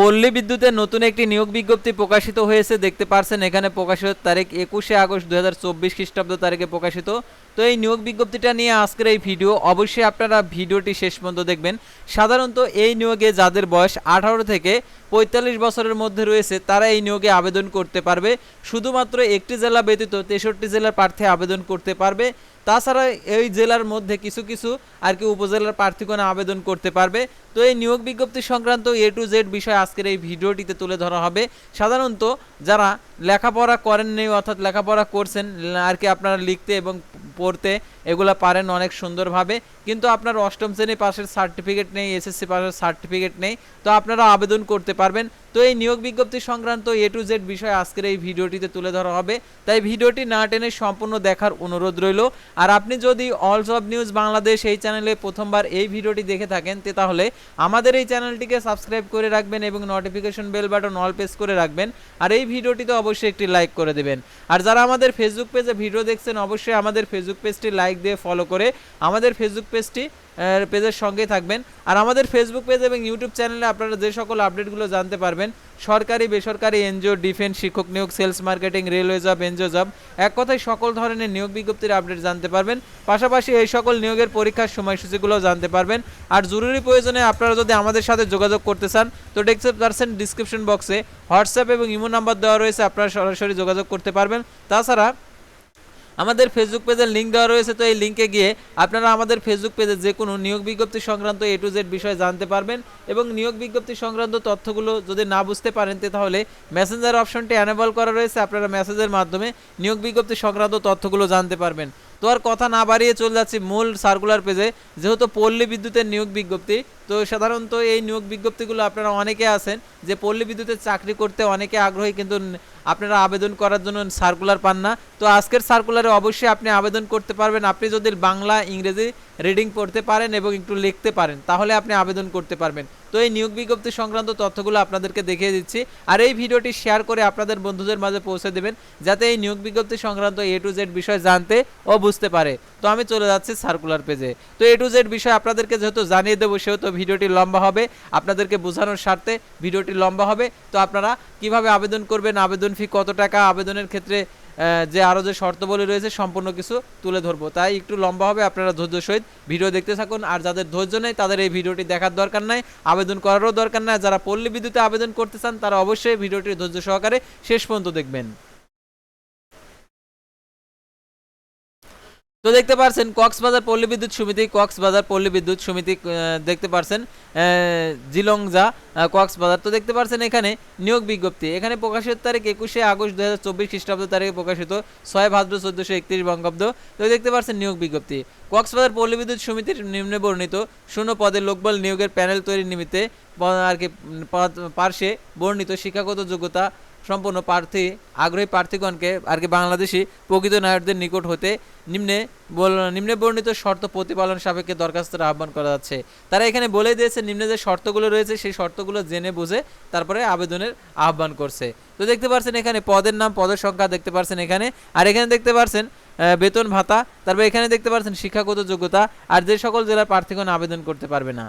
পল্লী বিদ্যুতের নতুন একটি নিয়োগ বিজ্ঞপ্তি প্রকাশিত হয়েছে, দেখতে পারছেন এখানে প্রকাশিত তারিখ একুশে আগস্ট দু হাজার চব্বিশ খ্রিস্টাব্দ তারিখে প্রকাশিত। তো এই নিয়োগ বিজ্ঞপ্তিটা নিয়ে আজকের এই ভিডিও, অবশ্যই আপনারা ভিডিওটি শেষ পর্যন্ত দেখবেন। সাধারণত এই নিয়োগে যাদের বয়স আঠারো থেকে পঁয়তাল্লিশ বছরের মধ্যে রয়েছে, তারা এই নিয়োগে আবেদন করতে পারবে। শুধুমাত্র একটি জেলা ব্যতীত তেষট্টি জেলার প্রার্থী আবেদন করতে পারবে। তাছাড়া এই জেলার মধ্যে কিছু কিছু আর কি উপজেলার প্রার্থীগণ আবেদন করতে পারবে। তো এই নিয়োগ বিজ্ঞপ্তি সংক্রান্ত এ টু জেড বিষয় আজকের এই ভিডিওটিতে তুলে ধরা হবে। সাধারণত যারা লেখাপড়া করেননি অর্থাৎ লেখাপড়া করছেন, আর কি আপনারা লিখতে এবং পড়তে এগুলো পারেন অনেক সুন্দরভাবে। কিন্তু আপনার অষ্টম শ্রেণি পাশের সার্টিফিকেট নেই এসএসসি পাশের সার্টিফিকেট নেই, তো আপনারা আবেদন করতে পারবেন। তো এই নিয়োগ বিজ্ঞপ্তি সংক্রান্ত এ টু জেড বিষয় আজকের এই ভিডিওটিতে তুলে ধরা হবে। তাই ভিডিওটি না টেনে সম্পূর্ণ দেখার অনুরোধ রইল। আর আপনি যদি অল সব নিউজ বাংলাদেশ এই চ্যানেলে প্রথমবার এই ভিডিওটি দেখে থাকেন, তে তাহলে আমাদের এই চ্যানেলটিকে সাবস্ক্রাইব করে রাখবেন এবং notification bell button all press করে রাখবেন। আর এই ভিডিওটিতে অবশ্যই একটি লাইক করে দেবেন। আর যারা আমাদের ফেসবুক পেজে ভিডিও দেখছেন, অবশ্যই আমাদের ফেসবুক পেজটি লাইক দিয়ে ফলো করে আমাদের ফেসবুক পেজটি পেজের সঙ্গে থাকবেন। আর আমাদের ফেসবুক পেজ এবং ইউটিউব চ্যানেলে আপনারা যে সকল আপডেটগুলো জানতে পারবেন, সরকারি, বেসরকারি এনজিও ডিফেন্স শিক্ষক নিয়োগ sales marketing railway job NGO job এক কথায় সকল ধরনের নিয়োগ বিজ্ঞপ্তির আপডেট জানতে পারবেন। পাশাপাশি এই সকল নিয়োগের পরীক্ষার সময়সূচিগুলো জানতে পারবেন। আর জরুরি প্রয়োজনে আপনারা যদি আমাদের সাথে যোগাযোগ করতে চান, তো দেখতে পারছেন ডিসক্রিপশন বক্সে হোয়াটসঅ্যাপ এবং ইমো নাম্বার দেওয়া রয়েছে, আপনারা সরাসরি যোগাযোগ করতে পারবেন। তাছাড়া আমাদের ফেসবুক পেজের লিঙ্ক দেওয়া রয়েছে, তো এই লিঙ্কে গিয়ে আপনারা আমাদের ফেসবুক পেজে যে কোনো নিয়োগ বিজ্ঞপ্তি সংক্রান্ত এ টু জেড বিষয়ে জানতে পারবেন এবং নিয়োগ বিজ্ঞপ্তি সংক্রান্ত তথ্যগুলো যদি না বুঝতে পারেন তাহলে মেসেঞ্জার অপশনটি অ্যানেবল করা রয়েছে, আপনারা মেসেজের মাধ্যমে নিয়োগ বিজ্ঞপ্তি সংক্রান্ত তথ্যগুলো জানতে পারবেন। তো আর কথা না বাড়িয়ে চলে যাচ্ছি মূল সার্কুলার পেজে যেহেতু পল্লী বিদ্যুতের নিয়োগ বিজ্ঞপ্তি, তো সাধারণত এই নিয়োগ বিজ্ঞপ্তিগুলো আপনারা অনেকে আছেন যে পল্লী বিদ্যুতের চাকরি করতে অনেকে আগ্রহী কিন্তু আপনারা আবেদন করার জন্য সার্কুলার পান না। তো আজকের সার্কুলারে অবশ্যই আপনি আবেদন করতে পারবেন। আপনি যদি বাংলা, ইংরেজি রিডিং পড়তে পারেন এবং একটু লিখতে পারেন, তাহলে আপনি আবেদন করতে পারবেন। তো এই নিয়োগ বিজ্ঞপ্তি সংক্রান্ত তথ্যগুলো আপনাদেরকে দেখিয়ে দিচ্ছি। আর এই ভিডিওটি শেয়ার করে আপনাদের বন্ধুদের মাঝে পৌঁছে দেবেন, যাতে এই নিয়োগ বিজ্ঞপ্তি সংক্রান্ত এ টু জেড বিষয় জানতে ও বুঝতে পারে। তো আমি চলে যাচ্ছি সার্কুলার পেজে তো এ টু জেড বিষয় আপনাদেরকে যেহেতু জানিয়ে দেবো, সেহেতু ভিডিওটি লম্বা হবে। আপনাদেরকে বোঝানোর স্বার্থে ভিডিওটি লম্বা হবে। তো আপনারা কীভাবে আবেদন করবেন, আবেদন ফি কত টাকা, আবেদনের ক্ষেত্রে যে আরও যে শর্তবলী রয়েছে সম্পূর্ণ কিছু তুলে ধরবো। তাই একটু লম্বা হবে, আপনারা ধৈর্য সহিত ভিডিও দেখতে থাকুন। আর যাদের ধৈর্য নেই, তাদের এই ভিডিওটি দেখার দরকার নাই, আবেদন করারও দরকার নাই। যারা পল্লী বিদ্যুতে আবেদন করতে চান, তারা অবশ্যই ভিডিওটি ধৈর্য সহকারে শেষ পর্যন্ত দেখবেন। তো দেখতে পারছেন কক্সবাজার পল্লী বিদ্যুৎ সমিতি, কক্সবাজার পল্লী বিদ্যুৎ সমিতি দেখতে পারছেন জিলংজা কক্সবাজার। তো দেখতে পারছেন এখানে নিয়োগ বিজ্ঞপ্তি। এখানে প্রকাশিত তারিখ একুশে আগস্ট দু হাজার চব্বিশ খ্রিস্টাব্দ তারিখে প্রকাশিত। ছয় ভাদ্র চোদ্দশো একত্রিশ বঙ্গাব্দ। তো দেখতে পারছেন নিয়োগ বিজ্ঞপ্তি। কক্সবাজার পল্লী বিদ্যুৎ সমিতির নিম্নে বর্ণিত শূন্য পদে লোকবল নিয়োগের প্যানেল তৈরির নিমিত্তে আর কি পার্শ্বে বর্ণিত শিক্ষাগত যোগ্যতা সম্পন্ন প্রার্থী, আগ্রহী প্রার্থীগণকে আর কি বাংলাদেশি প্রকৃত নায়কদের নিকট হতে নিম্নে নিম্নে বর্ণিত শর্ত প্রতিপালন সাপেক্ষে দরখাস্তের আহ্বান করা যাচ্ছে। তারা এখানে বলে দিয়েছে, নিম্নে যে শর্তগুলো রয়েছে, সেই শর্তগুলো জেনে বুঝে তারপরে আবেদনের আহ্বান করছে। তো দেখতে পাচ্ছেন এখানে পদের নাম, পদের সংখ্যা দেখতে পাচ্ছেন এখানে। আর এখানে দেখতে পাচ্ছেন বেতন ভাতা, তারপর এখানে দেখতে পাচ্ছেন শিক্ষাগত যোগ্যতা, আর যে সকল জেলার প্রার্থীগণ আবেদন করতে পারবে না।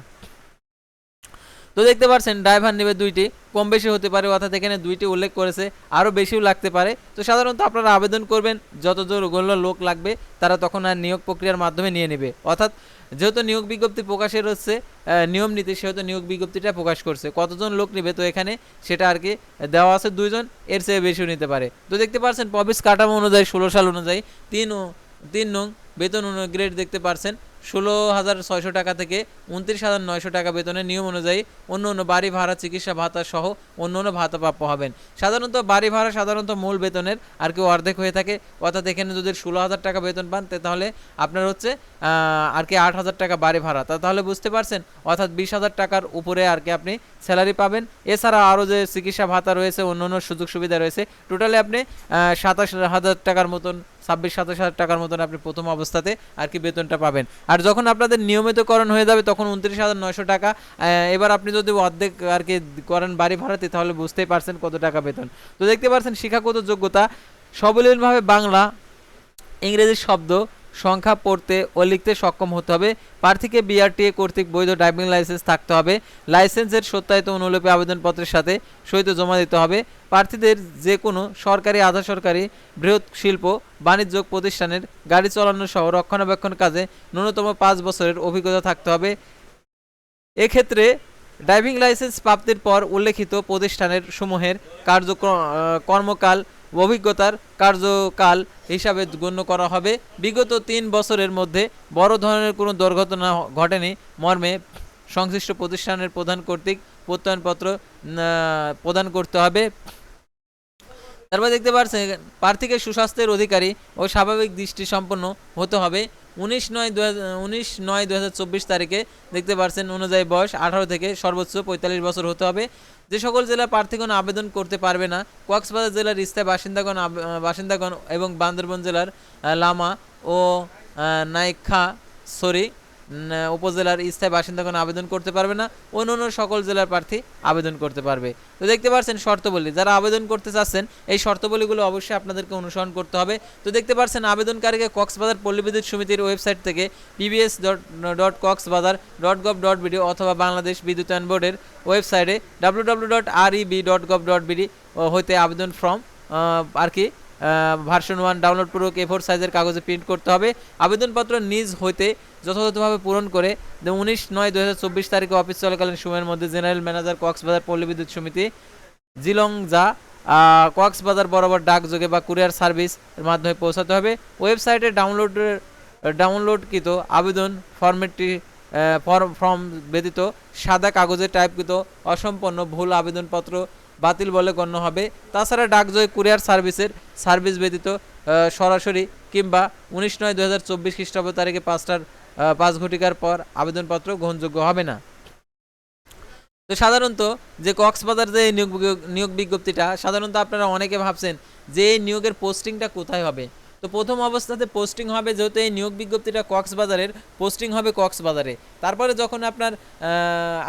তো দেখতে পাচ্ছেন ড্রাইভার নেবে দুইটি, কম বেশি হতে পারে, অর্থাৎ এখানে দুইটি উল্লেখ করেছে, আরও বেশিও লাগতে পারে। তো সাধারণত আপনারা আবেদন করবেন, যত জোরগুলো লোক লাগবে, তারা তখন আর নিয়োগ প্রক্রিয়ার মাধ্যমে নিয়ে নেবে। অর্থাৎ যেহেতু নিয়োগ বিজ্ঞপ্তি প্রকাশের হচ্ছে নিয়ম নীতি সেহেতু নিয়োগ বিজ্ঞপ্তিটা প্রকাশ করছে। কতজন লোক নেবে তো এখানে সেটা আর কি দেওয়া আছে দুইজন, এর চেয়ে বেশিও নিতে পারে। তো দেখতে পাচ্ছেন প্রবেশ কাঠামো অনুযায়ী, ষোলো সাল অনুযায়ী, তিন তিন নং বেতন গ্রেড দেখতে পারছেন। ষোলো হাজার ছয়শো টাকা থেকে উনত্রিশ হাজার নয়শো টাকা বেতনের নিয়ম অনুযায়ী অন্য অন্য বাড়ি ভাড়া, চিকিৎসা ভাতা সহ অন্য অন্য ভাতা প্রাপ্য হবেন। সাধারণত বাড়ি ভাড়া সাধারণত মূল বেতনের আর কি অর্ধেক হয়ে থাকে। অর্থাৎ এখানে যদি ষোলো হাজার টাকা বেতন পান তাহলে আপনার হচ্ছে আর কি আট হাজার টাকা বাড়ি ভাড়া। তা তাহলে বুঝতে পারছেন? অর্থাৎ বিশ হাজার টাকার উপরে আর কি আপনি স্যালারি পাবেন। এছাড়া আরও যে চিকিৎসা ভাতা রয়েছে, অন্য অন্য সুযোগ সুবিধা রয়েছে, টোটালি আপনি সাতাশ হাজার টাকার মতন ছাব্বিশ, সাতাশ হাজার টাকার মতন আপনি প্রথম অবস্থাতে আর কি বেতনটা পাবেন। আর যখন আপনাদের নিয়মিতকরণ হয়ে যাবে, তখন উনত্রিশ হাজার নয়শো টাকা এবার আপনি যদি অর্ধেক আর কি করেন বাড়ি ভাড়াতে, তাহলে বুঝতেই পারছেন কত টাকা বেতন। তো দেখতে পারছেন শিক্ষাগত যোগ্যতা সবলীনভাবে বাংলা, ইংরেজি শব্দ সংখ্যা পড়তে ও লিখতে সক্ষম হতে হবে। প্রার্থীকে বিআরটিএ কর্তৃক বৈধ ড্রাইভিং লাইসেন্স থাকতে হবে। লাইসেন্সের সত্যায়িত অনুলিপি আবেদনপত্রের সাথে সহিত জমা দিতে হবে। প্রার্থীদের যে কোনো সরকারি আধা সরকারি বৃহৎ শিল্প, বাণিজ্য প্রতিষ্ঠানের গাড়ি চালানো সহ রক্ষণাবেক্ষণ কাজে ন্যূনতম পাঁচ বছরের অভিজ্ঞতা থাকতে হবে। এক্ষেত্রে ড্রাইভিং লাইসেন্স প্রাপ্তির পর উল্লেখিত প্রতিষ্ঠানের সমূহের কার্যক্রম কর্মকাল অভিজ্ঞতার কার্যকাল হিসাবে গণ্য করা হবে। বিগত তিন বছরের মধ্যে বড় ধরনের কোনো দুর্ঘটনা ঘটেনি। মর্মে সংশ্লিষ্ট প্রতিষ্ঠানের প্রধান কর্তৃক প্রত্যয়নপত্র প্রদান করতে হবে। তারপর দেখতে পাচ্ছেন প্রার্থীকে সুস্বাস্থ্যের অধিকারী ও স্বাভাবিক দৃষ্টি সম্পন্ন হতে হবে। উনিশ নয় দু উনিশ নয় দু তারিখে দেখতে পারছেন অনুযায়ী বয়স আঠারো থেকে সর্বোচ্চ পঁয়তাল্লিশ বছর হতে হবে। যে সকল জেলা প্রার্থীগণ আবেদন করতে পারবে না, কক্সবাজার জেলার ইস্তায় বাসিন্দাগণ বাসিন্দাগণ এবং বান্দরবন জেলার লামা ও নাইখা সরি উপজেলার স্থায়ী বাসিন্দাগণ আবেদন করতে পারবে না অন্য অন্য সকল জেলার প্রার্থী আবেদন করতে পারবে। তো দেখতে পাচ্ছেন শর্তবলী, যারা আবেদন করতে চাচ্ছেন, এই শর্তবলীগুলো অবশ্যই আপনাদেরকে অনুসরণ করতে হবে। তো দেখতে পাচ্ছেন আবেদনকারীকে কক্সবাজার পল্লী সমিতির ওয়েবসাইট থেকে PBS dot dot Coxsbazar dot gov dot BD অথবা বাংলাদেশ বিদ্যুতায়ন বোর্ডের ওয়েবসাইটে W W dot R E B dot gov dot BD হইতে আবেদন ফর্ম আর কি ভার্সন ওয়ান ডাউনলোড পূর্বক এ ফোর সাইজের কাগজে প্রিন্ট করতে হবে। আবেদনপত্র নিজ হইতে যথাযথভাবে পূরণ করে উনিশ নয় দু হাজার চব্বিশ তারিখে অফিস চলাকালীন সময়ের মধ্যে জেনারেল ম্যানেজার কক্সবাজার পল্লী বিদ্যুৎ সমিতি, জিলংজা কক্সবাজার বরাবর ডাকযোগে বা কুরিয়ার সার্ভিস এর মাধ্যমে পৌঁছাতে হবে। ওয়েবসাইটে ডাউনলোডের ডাউনলোডকৃত আবেদন ফরম্যাটটি ফর্ম ফর্ম ব্যতীত সাদা কাগজে টাইপকৃত অসম্পন্ন ভুল আবেদনপত্র বাতিল বলে গণ্য হবে। তাছাড়া ডাকজয় কুরিয়ার সার্ভিসের সার্ভিস ব্যতীত সরাসরি কিংবা উনিশ নয় দু হাজার চব্বিশ খ্রিস্টাব্দ তারিখে পাঁচটার পাঁচ ঘটিকার পর আবেদনপত্র গ্রহণযোগ্য হবে না। তো সাধারণত যে কক্সবাজার যে নিয়োগ নিয়োগ বিজ্ঞপ্তিটা, সাধারণত আপনারা অনেকে ভাবছেন যে এই নিয়োগের পোস্টিংটা কোথায় হবে? তো প্রথম অবস্থাতে পোস্টিং হবে যেহেতু এই নিয়োগ বিজ্ঞপ্তিটা কক্সবাজারের পোস্টিং হবে কক্সবাজারে। তারপরে যখন আপনার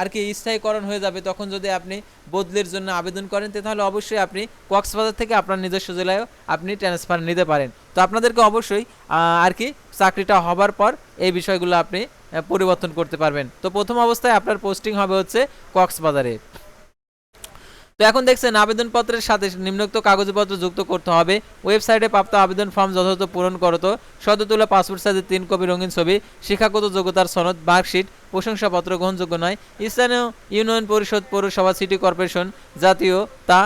আর কি স্থায়ীকরণ হয়ে যাবে, তখন যদি আপনি বদলির জন্য আবেদন করেন তাহলে অবশ্যই আপনি কক্সবাজার থেকে আপনার নিজস্ব জেলায়ও আপনি ট্রান্সফার নিতে পারেন। তো আপনাদেরকে অবশ্যই আর কি চাকরিটা হবার পর এই বিষয়গুলো আপনি পরিবর্তন করতে পারবেন। তো প্রথম অবস্থায় আপনার পোস্টিং হবে হচ্ছে কক্সবাজারে। তো এখন দেখছেন আবেদনপত্রের সাথে নিম্নোক্ত কাগজপত্র যুক্ত করতে হবে। ওয়েবসাইটে প্রাপ্ত আবেদন ফর্ম যথাযথ পূরণ করত। সদ্য তোলা পাসপোর্ট সাইজের তিন কপি রঙিন ছবি, শিক্ষাগত যোগ্যতার সনদ মার্কশিট প্রশংসাপত্র, গ্রহণযোগ্য নয়। স্থানীয় ইউনিয়ন পরিষদ পৌরসভা, সিটি কর্পোরেশন জাতীয় তা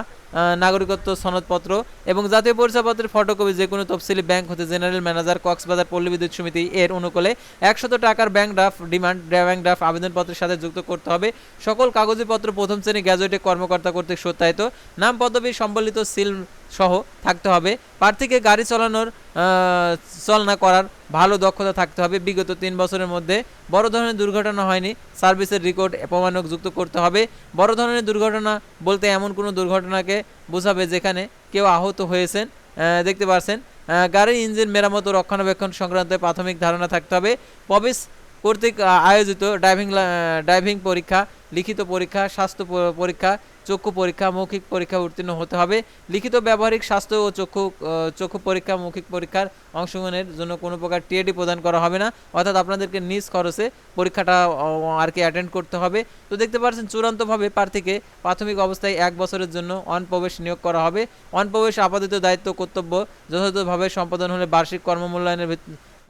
নাগরিকত্ব সনদপত্র এবং জাতীয় পরিচয়পত্রের ফটোকপি যে কোনো তফসিলি ব্যাংক হতে জেনারেল ম্যানেজার কক্সবাজার পল্লী বিদ্যুৎ সমিতি এর অনুকূলে একশত টাকার bank draft demand bank draft আবেদনপত্রের সাথে যুক্ত করতে হবে। সকল কাগজপত্র প্রথম শ্রেণি গ্যাজেটে কর্মকর্তা কর্তৃক সত্যায়িত। নাম, পদবি, সম্বলিত সিল সহ থাকতে হবে। প্রার্থীকে গাড়ি চালানোর চালনা করার ভালো দক্ষতা থাকতে হবে। বিগত তিন বছরের মধ্যে বড় ধরনের দুর্ঘটনা হয়নি। সার্ভিসের রেকর্ড প্রমাণক যুক্ত করতে হবে। বড় ধরনের দুর্ঘটনা বলতে এমন কোনো দুর্ঘটনাকে বোঝাবে যেখানে কেউ আহত হয়েছেন দেখতে পাচ্ছেন গাড়ির ইঞ্জিন মেরামত ও রক্ষণাবেক্ষণ সংক্রান্ত প্রাথমিক ধারণা থাকতে হবে। প্রবেশ কর্তৃক আয়োজিত ড্রাইভিং ড্রাইভিং পরীক্ষা, লিখিত পরীক্ষা, স্বাস্থ্য পরীক্ষা চক্ষু পরীক্ষা, মৌখিক পরীক্ষা উত্তীর্ণ হতে হবে। লিখিত, ব্যবহারিক স্বাস্থ্য ও চক্ষু চক্ষু পরীক্ষা, মৌখিক পরীক্ষার অংশগ্রহণের জন্য কোনো প্রকার টিএডি প্রদান করা হবে না। অর্থাৎ আপনাদেরকে নিজ খরচে পরীক্ষাটা আর কি অ্যাটেন্ড করতে হবে। তো দেখতে পাচ্ছেন, চূড়ান্তভাবে প্রার্থীকে প্রাথমিক অবস্থায় এক বছরের জন্য অনপ্রবেশ নিয়োগ করা হবে। অনপ্রবেশ আপাতত দায়িত্ব কর্তব্য, যথাযথভাবে সম্পাদন হলে বার্ষিক কর্মমূল্যায়নের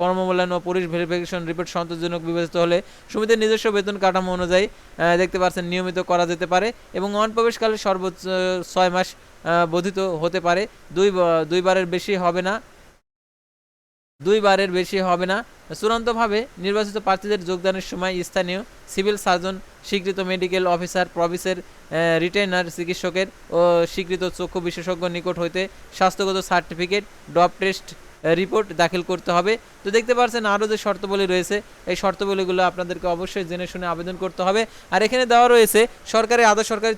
কর্মমূল্যায়ন ও পুলিশ ভেরিফিকেশন রিপোর্ট সন্তোষজনক বিবেচিত হলে সমিতির নিজস্ব বেতন কাঠামো অনুযায়ী দেখতে পাচ্ছেন নিয়মিত করা যেতে পারে এবং অনপ্রবেশকালে সর্বোচ্চ ছয় মাস বোধিত হতে পারে। দুই দুইবারের বেশি হবে না। দুইবারের বেশি হবে না। চূড়ান্তভাবে নির্বাচিত প্রার্থীদের যোগদানের সময় স্থানীয় সিভিল সার্জন, স্বীকৃত মেডিকেল অফিসার, প্রভিসের রিটেনার চিকিৎসকের ও স্বীকৃত চক্ষু বিশেষজ্ঞ নিকট হইতে স্বাস্থ্যগত সার্টিফিকেট, ডপ টেস্ট রিপোর্ট দাখিল করতে হবে। তো দেখতে পাচ্ছেন আরও যে শর্তাবলী রয়েছে, এই শর্তাবলীগুলো আপনাদেরকে অবশ্যই জেনে শুনে আবেদন করতে হবে। আর এখানে দেওয়া রয়েছে, সরকারি, আধা সরকারি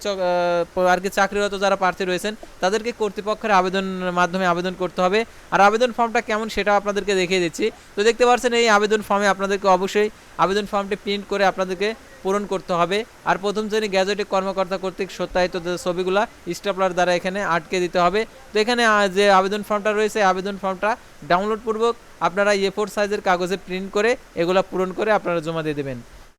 আর কি চাকরিরত যারা প্রার্থী রয়েছেন, তাদেরকে কর্তৃপক্ষের আবেদনের মাধ্যমে আবেদন করতে হবে। আর আবেদন ফর্মটা কেমন সেটা আপনাদেরকে দেখিয়ে দিচ্ছি। তো দেখতে পাচ্ছেন এই আবেদন ফর্মে আপনাদেরকে অবশ্যই আবেদন ফর্মটি প্রিন্ট করে আপনাদেরকে পূরণ করতে হবে। আর প্রথম শ্রেণি গ্যাজেটিক কর্মকর্তা কর্তৃক সত্যায়িত ছবিগুলা স্টাপলার দ্বারা এখানে আটকে দিতে হবে। তো এখানে যে আবেদন ফর্মটা রয়েছে আবেদন ফর্মটা ডাউনলোড পূর্বক আপনারা এ ফোর সাইজের কাগজে প্রিন্ট করে এগুলা পূরণ করে আপনারা জমা দিয়ে দেবেন।